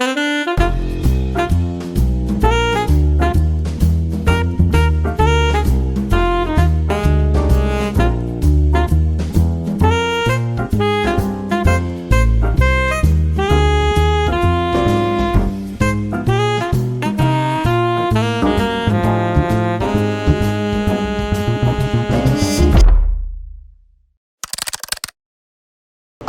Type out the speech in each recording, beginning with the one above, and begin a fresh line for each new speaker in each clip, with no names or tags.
you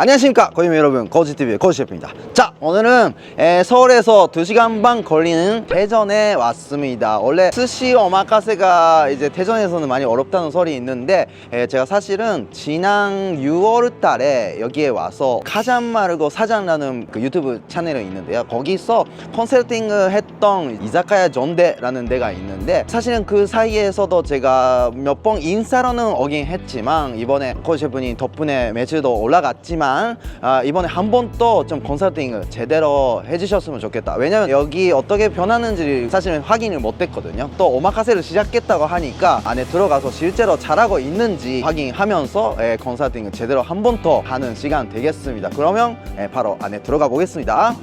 안녕하십니까 고객님 여러분. 거지TV의 거지셰프입니다. 자 오늘은 에, 서울에서 2시간 반 걸리는 대전에 왔습니다. 원래 스시 오마카세가 이제 대전에서는 많이 어렵다는 설이 있는데 에, 제가 사실은 지난 6월 달에 여기에 와서 카잔마르고 사장라는 그 유튜브 채널이 있는데요. 거기서 컨설팅을 했던 이자카야 전대라는 데가 있는데 사실은 그 사이에서도 제가 몇 번 인사로는 오긴 했지만 이번에 코 셰프님 덕분에 매출도 올라갔지만 아, 이번에 한 번 또 좀 컨설팅을 제대로 해주셨으면 좋겠다. 왜냐면 여기 어떻게 변하는지 사실은 확인을 못 했거든요. 또 오마카세를 시작했다고 하니까 안에 들어가서 실제로 잘하고 있는지 확인하면서 예, 컨설팅을 제대로 한 번 더 하는 시간 되겠습니다. 그러면 예, 바로 안에 들어가 보겠습니다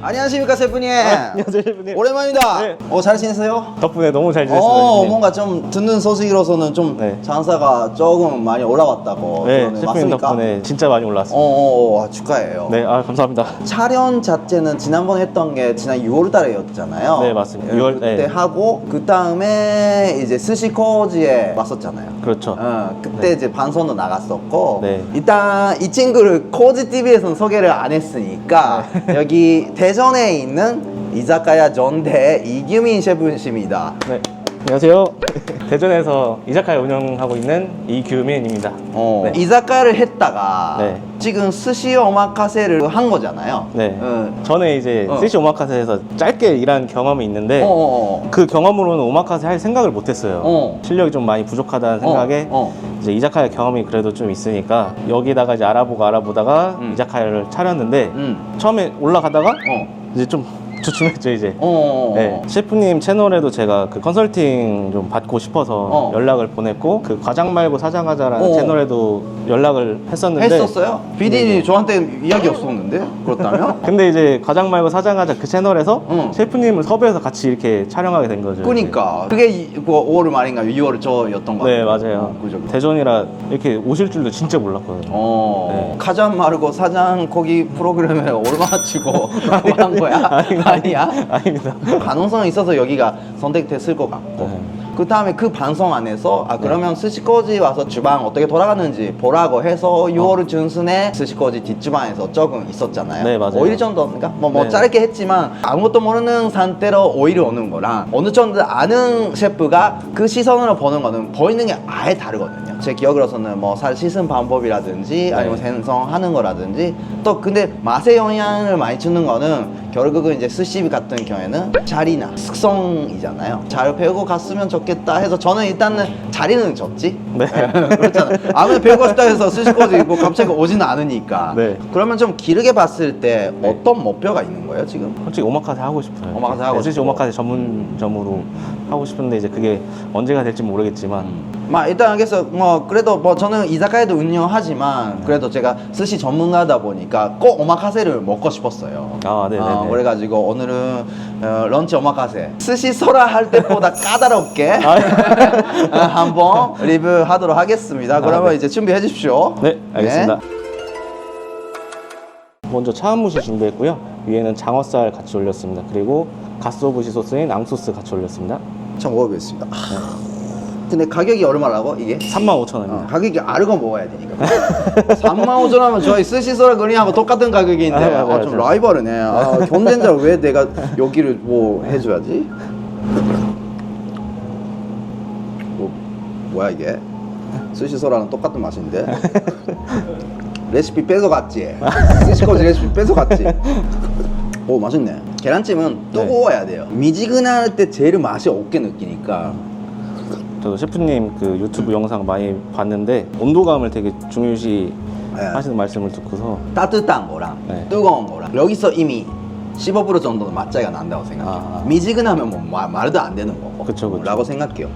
안녕하십니까 셰프님
안녕하세요, 셰프님.
오랜만입니다
네.
어, 잘 지내세요?
덕분에 너무 잘 지냈습니다.
어,
셰프님.
뭔가 좀 듣는 소식으로서는 좀
네.
장사가 조금 많이 올라왔다고
네, 셰프님? 덕분에 진짜 많이
어,
올랐습니다.
어, 어, 축하해요.
네, 아 감사합니다.
촬영 자체는 지난번에 했던 게 지난 6월 달에였잖아요.
네, 맞습니다.
예,
6월,
그때
네.
하고 그 다음에 이제 스시코지에 왔었잖아요.
그렇죠.
어, 그때
네.
이제 방송도 나갔었고
네.
일단 이 친구를 코지 TV에서는 소개를 안 했으니까
네.
여기 대 전에 있는 이자카야 전대 이규민 셰프님입니다.
네, 안녕하세요. 대전에서 이자카야 운영하고 있는 이규민입니다.
어,
네.
이자카야를 했다가
네.
지금 스시 오마카세를 한 거잖아요.
네.
어.
전에 이제
어.
스시 오마카세에서 짧게 일한 경험이 있는데
어, 어, 어.
그 경험으로는 오마카세 할 생각을 못했어요.
어.
실력이 좀 많이 부족하다는 생각에
어,
이제 이자카야 경험이 그래도 좀 있으니까 여기다가 이제 알아보고 알아보다가
음.
이자카야를 차렸는데
음.
처음에 올라가다가
어.
이제 좀 주춤했죠 이제.
어, 어, 어.
네, 셰프님 채널에도 제가 그 컨설팅 좀 받고 싶어서
어.
연락을 보냈고 그 과장 말고 사장 하자라는
어.
채널에도 연락을 했었는데
했었어요? 비디니
네.
저한테 이야기 없었는데 그렇다면?
근데 이제 과장 말고 사장 하자 그 채널에서
응.
셰프님을 섭외해서 같이 이렇게 촬영하게 된 거죠.
그니까 그게 이- 그 5월 말인가 6월 저였던 거
네. 맞아요.
어, 그죠.
대전이라 이렇게 오실 줄도 진짜 몰랐거든요.
어,
네.
카잔 마르고 사장 거기 프로그램에 얼마나 치고 한 거야?
아닙니다.
아니야?
아닙니다.
가능성이 있어서 여기가 선택됐을 것 같고
네.
그 다음에 그 방송 안에서 아 그러면 스시코지 와서 주방 어떻게 돌아가는지 보라고 해서 6월 중순에 스시코지 뒷주방에서 조금 있었잖아요
네, 맞아요.
5일 정도인가? 뭐, 뭐
네.
짧게 했지만 아무것도 모르는 상태로 5일 오는 거랑 어느 정도 아는 셰프가 그 시선으로 보는 거는 보이는 게 아예 다르거든요 제 기억으로서는 뭐 살 씻은 방법이라든지 아니면
네.
생성하는 거라든지 또 근데 맛에 영향을 많이 주는 거는 결국은 이제 스시 같은 경우에는 자리나 숙성이잖아요. 잘 배우고 갔으면 좋겠다 해서 저는 일단은 자리는 줬지.
네.
그렇잖아. 아무리 배우고 싶다 해서 스시코지 뭐 갑자기 오지는 않으니까.
네.
그러면 좀 길게 봤을 때
네.
어떤 목표가 있는 거예요 지금?
솔직히 오마카세 하고 싶어요.
오마카세 하고 싶고.
오마카세 전문점으로 하고 싶은데 이제 그게 언제가 될지 모르겠지만
막 일단 알겠어. 뭐 그래도 뭐 저는 이자카야도 운영하지만 그래도 제가 스시 전문가다 보니까 꼭 오마카세를 먹고 싶었어요.
아, 네네네.
어, 그래가지고 오늘은 어, 런치 오마카세 스시 소라 할 때보다 까다롭게
아,
어, 한번 리뷰하도록 하겠습니다. 그러면
네.
이제 준비해 주십시오.
네, 알겠습니다. 먼저 차은무시 준비했고요. 위에는 장어살 같이 올렸습니다. 그리고 가스오브시 소스인 앙소스 같이 올렸습니다.
참 먹어보겠습니다. 아, 근데 가격이 얼마라고 이게?
35,000원입니다.
어, 가격이 알고 먹어야 되니까 3만 5천 하면 저희 스시소라 그린하고 똑같은 가격인데
아, 맞아요,
아, 좀
맞아요.
라이벌이네 아, 경쟁자 왜 내가 여기를 뭐 해줘야지 뭐, 뭐야 이게 스시소라는 똑같은 맛인데 레시피 뺏어갔지. 스시코지 레시피 뺏어갔지. 오 맛있네. 계란찜은 뜨거워야 돼요. 미지근할 때 제일 맛이 없게 느끼니까.
저도 셰프님 그 유튜브 영상 많이 봤는데 온도감을 되게 중요시
네.
하시는 말씀을 듣고서
따뜻한 거랑
네.
뜨거운 거랑 여기서 이미 15% 정도는 맛차이가 난다고 생각해요.
아.
미지근하면 뭐 마- 말도 안 되는 거고.
그쵸, 그쵸.
라고 생각해요.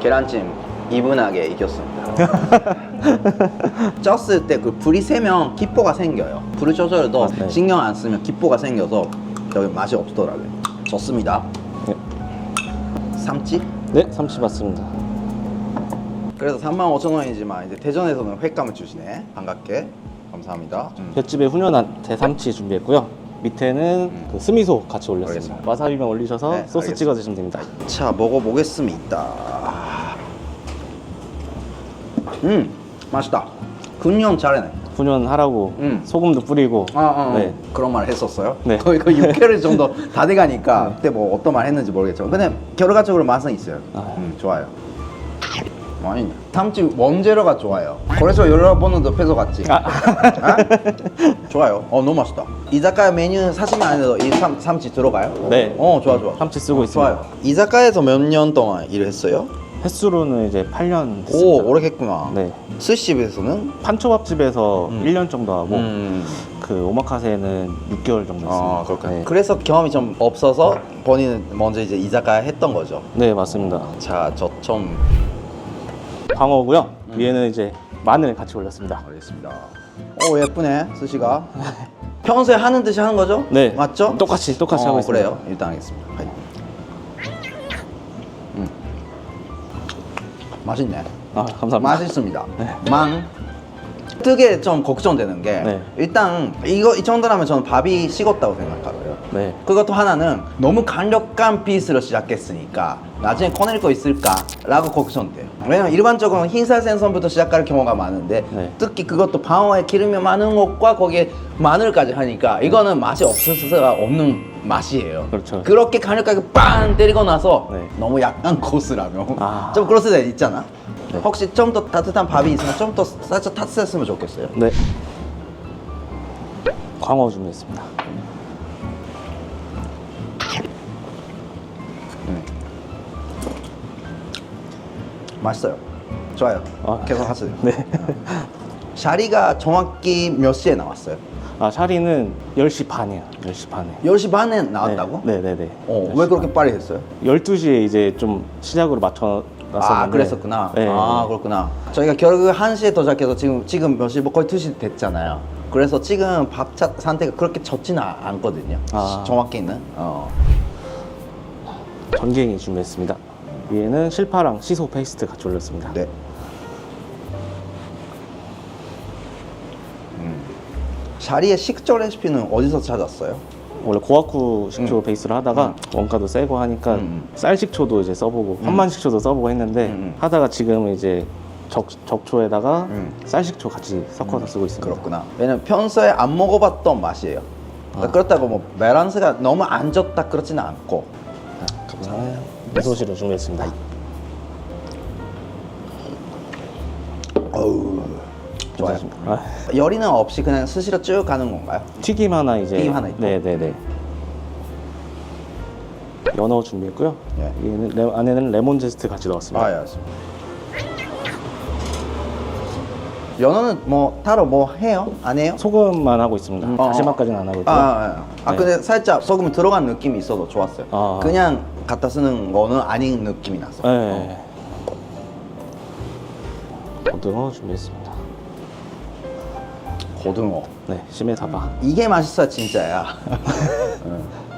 계란찜 이분하게 이겼습니다 쪘을 때 그 불이 세면 기포가 생겨요. 불을 조절해도
아, 네.
신경 안 쓰면 기포가 생겨서 저기 맛이 없더라고요. 좋습니다.
네.
삼치?
네, 삼치 맞습니다.
그래서 35,000원이지만 이제 대전에서는 횟감을 주시네. 반갑게. 감사합니다. 음.
횟집에 훈연한 대삼치 준비했고요. 밑에는 그 스미소 같이 올렸습니다.
알겠습니다.
와사비만 올리셔서
네,
소스
알겠습니다.
찍어 드시면 됩니다.
자, 먹어보겠습니다. 음, 맛있다. 군용 잘해네.
훈연하라고
음.
소금도 뿌리고
아, 아,
네.
그런 말 했었어요.
네.
거의 그 6개월 정도 다 돼가니까 그때 뭐 어떤 말 했는지 모르겠지만 근데 결과적으로 맛은 있어요.
아.
음, 좋아요. 맛있네. 삼치 원재료가 좋아요. 그래서 여러 번은 더 패서 갔지. 아? 좋아요. 어 너무 맛있다. 이자카야 메뉴 사시면 안 해도 이 삼, 삼치 들어가요?
네.
어 좋아 좋아.
삼치 쓰고 있습니다.
좋아요. 이자카야에서 몇 년 동안 일을 했어요?
횟수로는 이제 8년
오
됐습니다.
오래 했구나.
네.
스시집에서는
판초밥집에서
음.
1년 정도 하고
음.
그 오마카세는 6개월 정도 했습니다.
아 그렇구나.
네.
그래서 경험이 좀 없어서 본인은 먼저 이제 이자카야 했던 거죠.
네, 맞습니다.
자, 저좀
광어고요.
음.
위에는 이제 마늘 같이 올렸습니다.
알겠습니다. 오 예쁘네 스시가. 평소에 하는 듯이 하는 거죠?
네.
맞죠?
똑같이 똑같이
어,
하고 있습니다.
그래요. 일단 하겠습니다. 맛있네.
아, 감사합니다.
맛있습니다. 망. 특게 좀 걱정되는 게
네.
일단 이거 이 정도라면 저는 밥이 식었다고 생각하고요.
네.
그것도 하나는 너무 강력한 피스로 시작했으니까 나중에 꺼낼 거 있을까라고 걱정돼요. 왜냐면 일반적으로 흰살 생선부터 시작할 경우가 많은데
네.
특히 그것도 방어에 기름이 많은 것과 거기에 마늘까지 하니까 이거는 맛이 없을 수가 없는 맛이에요.
그렇죠.
그렇게 강력하게 빵 때리고 나서
네.
너무 약간 고스라면
아.
좀 그럴 수도 있잖아.
네.
혹시 좀 더 따뜻한 밥이 있으면 좀 더 살짝 따뜻했으면 좋겠어요.
네. 광어 준비했습니다.
맛있어요. 좋아요.
아.
계속 하세요.
네.
샤리가 정확히 몇 시에 나왔어요?
아, 샤리는 10시 반이에요. 10시 반에.
10시 반에 나왔다고?
네, 네, 네.
어, 왜 그렇게 빨리 했어요?
12시에 이제 좀 시작으로 맞춰 놨었는데
아, 그랬었구나.
네.
아, 그렇구나. 저희가 결국 1시에 도착해서 지금, 지금 몇 시, 뭐 거의 2시 됐잖아요. 그래서 지금 밥차 상태가 그렇게 좋지는 아- 않거든요.
아.
정확히는. 어.
전갱이 준비했습니다. 위에는 실파랑 시소 페이스트 같이 올렸습니다.
네. 샤리의 식초 레시피는 어디서 찾았어요?
원래 고아쿠 식초 베이스로 하다가 원가도 세고 하니까
음.
쌀 식초도 이제 써보고 환만 식초도 써보고 했는데
음.
하다가 지금 이제 적, 적초에다가
음.
쌀 식초 같이 섞어서 쓰고 있습니다.
그렇구나. 왜냐면 평소에 안 먹어봤던 맛이에요.
아.
그렇다고 뭐 밸런스가 너무 안 좋다 그렇지는 않고.
감사합니다. 미소시로 준비했습니다.
어우, 좋아요.
아,
열이는 없이 그냥 스시로 쭉 가는 건가요?
튀김 하나 이제
튀김 하나 있고.
네네네. 연어 준비했고요.
예.
얘는 레- 안에는 레몬 제스트 같이 넣었습니다.
아, 예. 연어는 뭐 따로 뭐 해요? 안 해요?
소금만 하고 있습니다.
음.
다시마까지는 안 하고 있고요.
아, 아, 아
네.
근데 살짝 소금 들어간 느낌이 있어도 좋았어요.
아.
그냥 갖다 쓰는 거는 아닌 느낌이 났어. 요
네. 고등어 준비했습니다.
고등어.
네, 심해사바.
이게 맛있어 진짜야.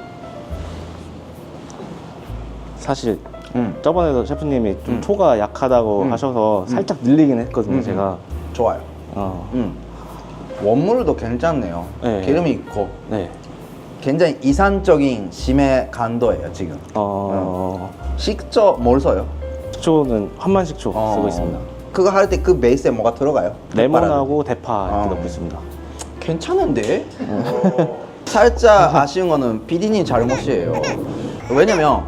사실
음,
저번에도 셰프님이 좀
음.
초가 약하다고
음.
하셔서 살짝 늘리긴 했거든요,
음.
제가.
좋아요.
어,
음. 원물도 괜찮네요.
네.
기름이 있고
네.
굉장히 이산적인 심해 간도예요 지금.
어,
식초 뭘 써요?
식초는 환만 식초
어.
쓰고 있습니다.
그거 할 때그 베이스에 뭐가 들어가요?
레몬하고 대파 이렇게
어.
넣고 있습니다.
괜찮은데? 살짝 아쉬운 거는 PD님 잘못이에요. 왜냐면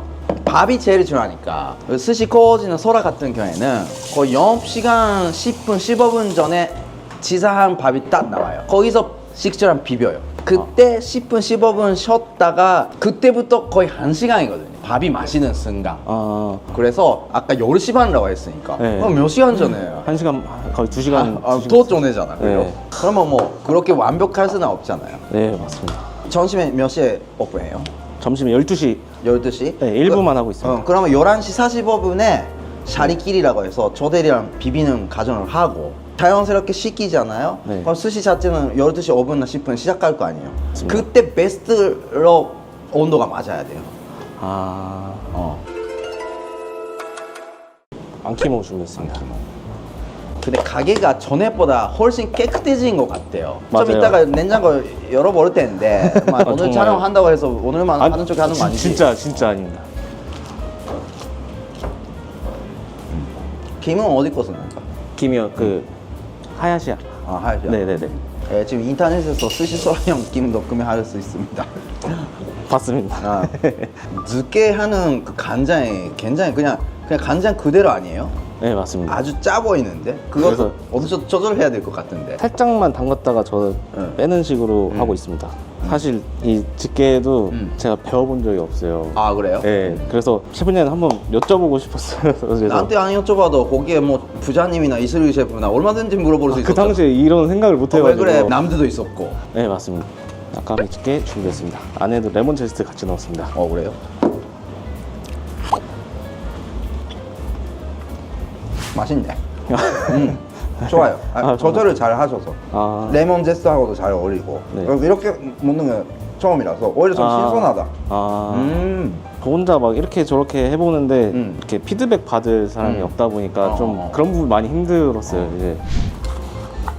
밥이 제일 중요하니까 스시 코지는 소라 같은 경우에는 거의 영업시간 10분, 15분 전에 지사한 밥이 딱 나와요. 거기서 식초랑 비벼요. 그때 10분, 15분 쉬었다가 그때부터 거의 1시간이거든요. 밥이 마시는 순간.
어,
그래서 아까 10시 반이라고 했으니까
네.
그럼 몇 시간 전에요?
한 시간, 거의 두 시간.
아, 두더
시간.
전에잖아. 그죠?
네.
그러면 뭐 그렇게 완벽할 수는 없잖아요.
네, 맞습니다.
점심에 몇 시에 오픈해요?
점심에 12시
12시?
네, 일부만 하고 있습니다.
어, 그러면 11시 45분에 샤리끼리라고 해서 조대리랑 비비는 과정을 하고 자연스럽게 식히잖아요.
네.
그럼 스시 자체는 12시 5분이나 10분 시작할 거 아니에요.
맞습니다.
그때 베스트로 온도가 맞아야 돼요.
아,
어.
안키모 준비했습니다.
근데 가게가 전에보다 훨씬 깨끗해진 것 같아요.
맞아요.
좀 이따가 냉장고 열어버릴 텐데 막
아,
오늘? 촬영한다고 해서 오늘만
아니,
하는 척 하는 거
진-
아니지?
진짜 진짜 아닙니다.
김은 어디 거 쓰는가?
김이요 그 하야시야.
아, 하죠.
네네네.
예, 지금 인터넷에서 스시 소라형 김도 구매할 수 있습니다.
봤습니다.
아, 늦게 하는 그 간장이 굉장히 그냥 그냥 간장 그대로 아니에요?
네 맞습니다.
아주 짜 보이는데
그래서-
어디서 조절해야 될 것 같은데.
살짝만 담갔다가 저
네.
빼는 식으로 하고 있습니다. 사실 이 집게도
음.
제가 배워본 적이 없어요.
아 그래요?
네, 그래서 셰프님 한번 여쭤보고 싶었어요. 그래서
나한테 안 여쭤봐도 거기에 뭐 부자님이나 이슬기 셰프나 얼마든지 물어볼 수 있었어.
그 당시에 이런 생각을 못
어, 왜
해가지고.
그래? 남들도 있었고.
네 맞습니다. 아까미 집게 준비했습니다. 안에도 레몬 제스트 같이 넣었습니다.
어 그래요? 맛있네. 음, 좋아요. 아,
아,
조절을 잘 하셔서
아,
레몬 제스하고도 잘 어울리고
네.
그래서 이렇게 먹는 게 처음이라서 오히려 좀
아.
신선하다.
아,
음,
저 혼자 막 이렇게 저렇게 해보는데
음.
이렇게 피드백 받을 사람이
음.
없다 보니까
어,
좀
어.
그런 부분 많이 힘들었어요. 이제.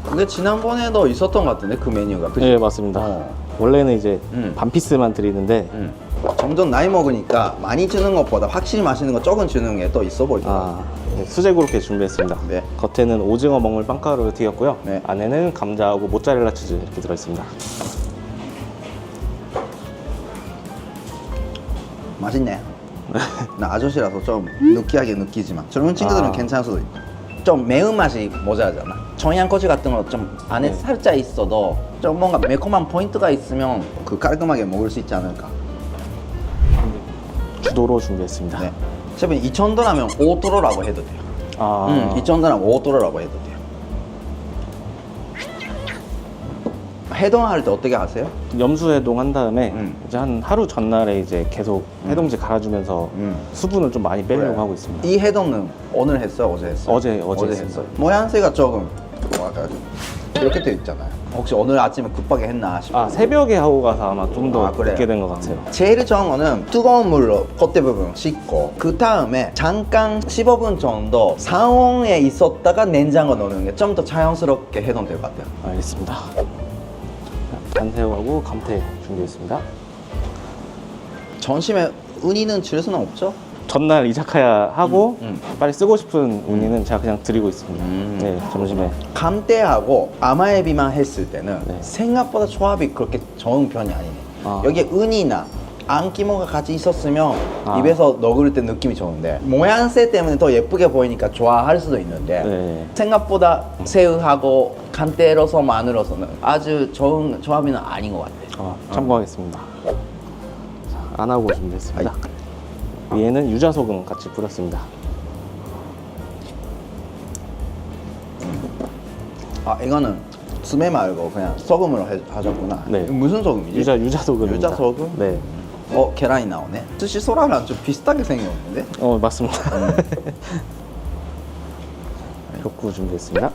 근데 지난번에도 있었던 것 같은데 그 메뉴가. 그치?
네 맞습니다.
어.
원래는 이제
음.
반 피스만 드리는데
음. 점점 나이 먹으니까 많이 주는 것보다 확실히 맛있는 거 조금 주는 게 또 있어 보이더라고요.
아, 네, 수제 고로케 준비했습니다.
네.
겉에는 오징어 먹물 빵가루를 튀겼고요.
네.
안에는 감자하고 모짜렐라 치즈 이렇게 들어있습니다.
맛있네. 나 아저씨라서 좀 느끼하게 느끼지만 젊은 친구들은
아.
괜찮을 수도 있고 좀 매운맛이 모자라잖아 청양고추 같은 거 좀 안에
네.
살짝 있어도 좀 뭔가 매콤한 포인트가 있으면 그 깔끔하게 먹을 수 있지 않을까
주도로 준비했습니다.
네. 셰프님 2,000도라면 5도로라고 해도 돼요
아,
음, 2,000도라면 5도로라고 해도 돼요 해동할 때 어떻게 하세요?
염수 해동 한 다음에
음.
이제 한 하루 전날에 이제 계속 해동제 갈아주면서
음.
수분을 좀 많이 빼려고
그래.
하고 있습니다.
이 해동은 오늘 했어요? 어제 했어요?
어제, 어제 했습니다.
했어요. 모양새가 조금 와가지고 이렇게 돼 있잖아요. 혹시 오늘 아침에 급하게 했나 싶어요.
아 새벽에 하고 가서 아마 좀 더
아, 그래요?
늦게 된 것 같아요.
제일 좋은 거는 뜨거운 물로 겉에 부분 씻고 그 다음에 잠깐 15분 정도 상온에 있었다가 냉장고 넣는 게 좀 더 자연스럽게 해동될 것 같아요.
알겠습니다. 단새우하고 감태 준비했습니다.
점심에 은이는 줄 수는 없죠?
전날 이자카야 하고
음,
빨리 쓰고 싶은 운이는 제가 그냥 드리고 있습니다.
음.
네 점심에
감대하고 아마에비만 했을 때는
네.
생각보다 조합이 그렇게 좋은 편이 아니네.
아.
여기에 은이나 안기모가 같이 있었으면
아.
입에서 넣을 때 느낌이 좋은데 모양새 때문에 더 예쁘게 보이니까 좋아할 수도 있는데
네.
생각보다 새우하고 간대로서 마늘로서는 아주 좋은 조합은 아닌 것 같아요.
어, 참고하겠습니다. 자, 안 하고 준비했습니다. 위에는 유자소금 같이 뿌렸습니다.
아 이거는 스메 말고 그냥 소금으로 해, 하셨구나.
네.
이거 무슨 소금이지?
유자. 유자소금? 네.
어 계란이 나오네. 스시 소라랑 좀 비슷하게 생겼는데?
어 맞습니다. 격구 준비했습니다.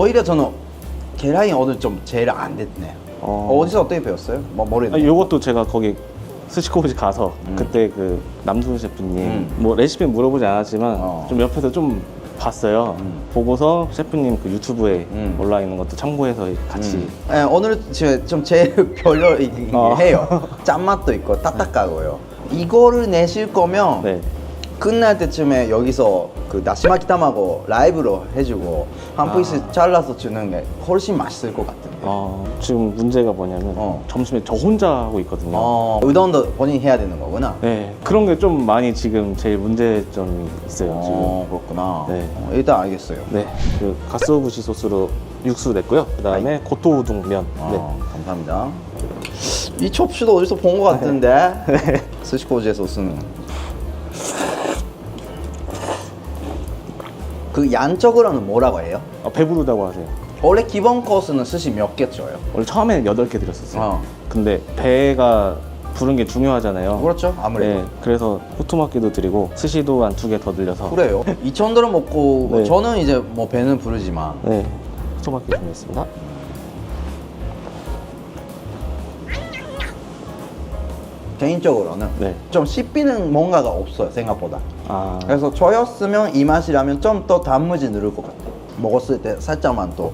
오히려 저는 계란이 오늘 좀 제일 안 됐네.
어.
어. 디서 어떻게 배웠어요? 뭐 모르겠네.
아, 요것도 제가 거기 스시코브지 가서 그때 그 남순 셰프님
음.
뭐 레시피 물어보지 않았지만
어.
좀 옆에서 좀 봤어요.
음.
보고서 셰프님 그 유튜브에
음.
올라 있는 것도 참고해서 같이
음. 예, 오늘 지금 좀 제일 별로이긴
어.
해요. 짠맛도 있고 딱딱하고요. 이거를 내실 거면
네.
끝날 때쯤에 여기서 그 나시마키 타마고 라이브로 해주고 한
아.
피스 잘라서 주는 게 훨씬 맛있을 것 같은데.
어, 지금 문제가 뭐냐면
어.
점심에 저 혼자 하고 있거든요.
어, 우동도 본인이 해야 되는 거구나.
네, 그런 게 좀 많이 지금 제일 문제점이 있어요.
어, 그렇구나.
네.
어, 일단 알겠어요.
지금. 네, 그 가스오부시 소스로 육수 냈고요. 그 다음에 고토 우동면. 네.
어, 감사합니다. 이 첩시도 어디서 본 것 같은데? 스시코지에서 쓰는. 그 양적으로는 뭐라고 해요?
어, 배부르다고 하세요.
원래 기본 코스는 스시 몇 개 줘요?
원래 처음에는 8개 드렸었어요.
어.
근데 배가 부른 게 중요하잖아요.
그렇죠 아무래도
네, 그래서 후토마키도 드리고 스시도 한 두 개 더 들려서
그래요 2천 원먹고
네.
저는 이제 뭐 배는 부르지만
네, 후토마키 준비했습니다.
개인적으로는
네.
좀 씹히는 뭔가가 없어요 생각보다
아,
그래서 저였으면 이 맛이라면 좀 더 단무지 누를 것 같아요 먹었을 때 살짝만 또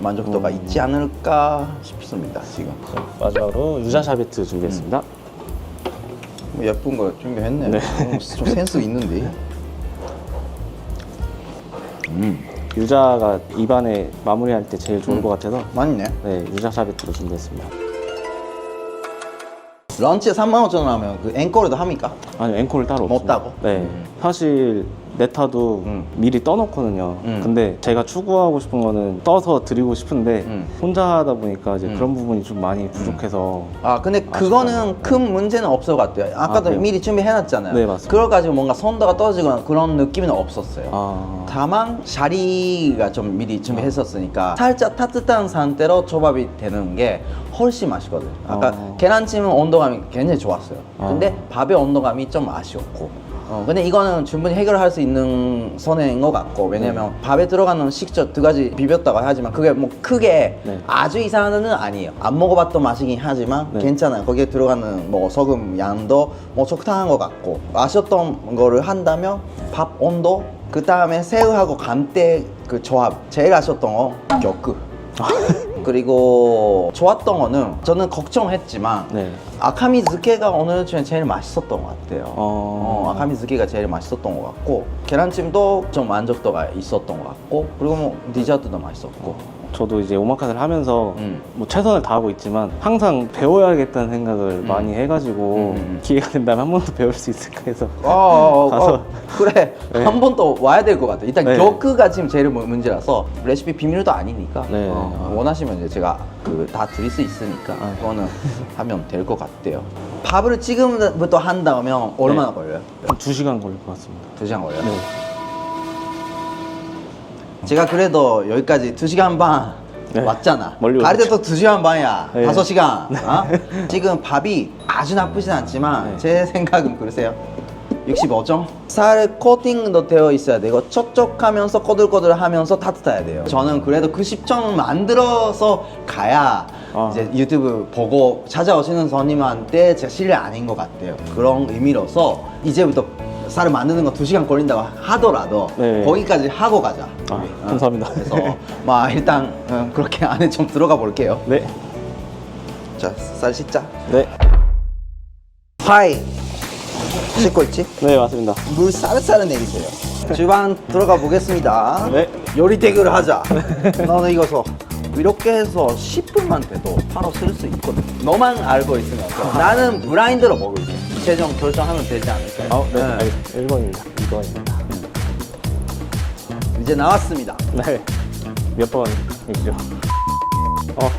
만족도가
음.
있지 않을까 싶습니다 지금
마지막으로 유자 샤베트 준비했습니다.
뭐 예쁜 거 준비했네
네.
음, 좀 센스 있는데 음
유자가 입안에 마무리할 때 제일
음.
것 같아서
맛있네
네, 유자 샤베트로 준비했습니다.
런치에 3만 5천 원 하면 그 앵콜에도 합니까?
아니 앵콜 따로
못
없습니다.
따고?
네.
음.
사실 네타도
음.
미리 떠놓거든요.
음.
근데 제가 추구하고 싶은 거는 떠서 드리고 싶은데
음.
혼자 하다 보니까 이제
음.
그런 부분이 좀 많이 부족해서
아 근데 그거는 큰 문제는 것 같아요 아까도
그래요?
미리 준비해놨잖아요
네, 맞습니다.
그걸 가지고 뭔가 선도가 떨어지거나 그런 느낌은 없었어요
아,
다만 샤리가 좀 미리 준비했었으니까 살짝 따뜻한 상태로 초밥이 되는 게 훨씬 맛있거든요 아까
어.
계란찜은 온도감이 굉장히 좋았어요
어.
근데 밥의 온도감이 좀 아쉬웠고 어, 근데 이거는 충분히 해결할 수 있는 선인 것 같고 왜냐면
네.
밥에 들어가는 식초 두 가지 비볐다고 하지만 그게 뭐 크게
네.
아주 이상한 건 아니에요 안 먹어봤던 맛이긴 하지만
네.
괜찮아요 거기에 들어가는 뭐 소금 양도 뭐 적당한 것 같고 아쉬웠던 거를 한다면 밥 온도 그 다음에 새우하고 감대 그 조합 제일 아쉬웠던 거 격크 그리고 좋았던 거는 저는 걱정했지만
네.
아카미즈케가 오늘 중에 제일 맛있었던 것 같아요.
어.
어, 아카미즈케가 제일 맛있었던 것 같고 계란찜도 좀 만족도가 있었던 것 같고 그리고 뭐 디저트도 맛있었고
저도 이제 오마카세를 하면서
음.
뭐 최선을 다하고 있지만 항상 배워야겠다는 생각을 많이 해가지고
음.
기회가 된다면 한 번 더 배울 수 있을까 해서
어, 어, 어,
가서.
어, 그래
네.
한 번 더 와야 될 것 같아. 일단
네.
격크가 지금 제일 문- 문제라서 레시피 비밀도 아니니까
네.
어, 원하시면 이제 제가 그 다 드릴 수 있으니까
아.
그거는 하면 될 것 같아요. 밥을 지금부터 한다면 얼마나
네.
걸려요?
한 2시간 걸릴 것 같습니다.
두 시간 걸려요?
네.
제가 그래도 여기까지 두 시간 반
네.
왔잖아.
멀리
갈
오셨죠.
때도 두 시간 반이야.
네.
다섯 시간. 어? 지금 밥이 아주 나쁘진 않지만
네.
제 생각은 그러세요. 65점? 살 코팅도 되어 있어야 되고 촉촉하면서 꼬들꼬들하면서 따뜻해야 돼요. 저는 그래도 그 10점 만들어서 가야
아.
이제 유튜브 보고 찾아오시는 손님한테 제 실력 아닌 것 같아요. 그런 의미로서 이제부터 쌀을 만드는 거 2시간 걸린다고 하더라도
네.
거기까지 하고 가자.
아.
어.
감사합니다.
그래서 막 일단 어, 그렇게 안에 좀 들어가 볼게요.
네.
자, 쌀 씻자.
네.
파이 씻고 있지?
네, 맞습니다.
물 싸르싸르 내리세요. 주방 들어가 보겠습니다.
네.
요리 대결을 하자. 너는 이거 서 이렇게 해서 10분만 돼도 바로 쓸 수 있거든. 너만 알고 있으면 나는 브라인드로 먹을게. 최종 결정하면 되지 않을까요?
아, 네.
네.
알겠습니다. 1번입니다. 2번입니다.
이제 나왔습니다.
네. 몇 번이죠? 어,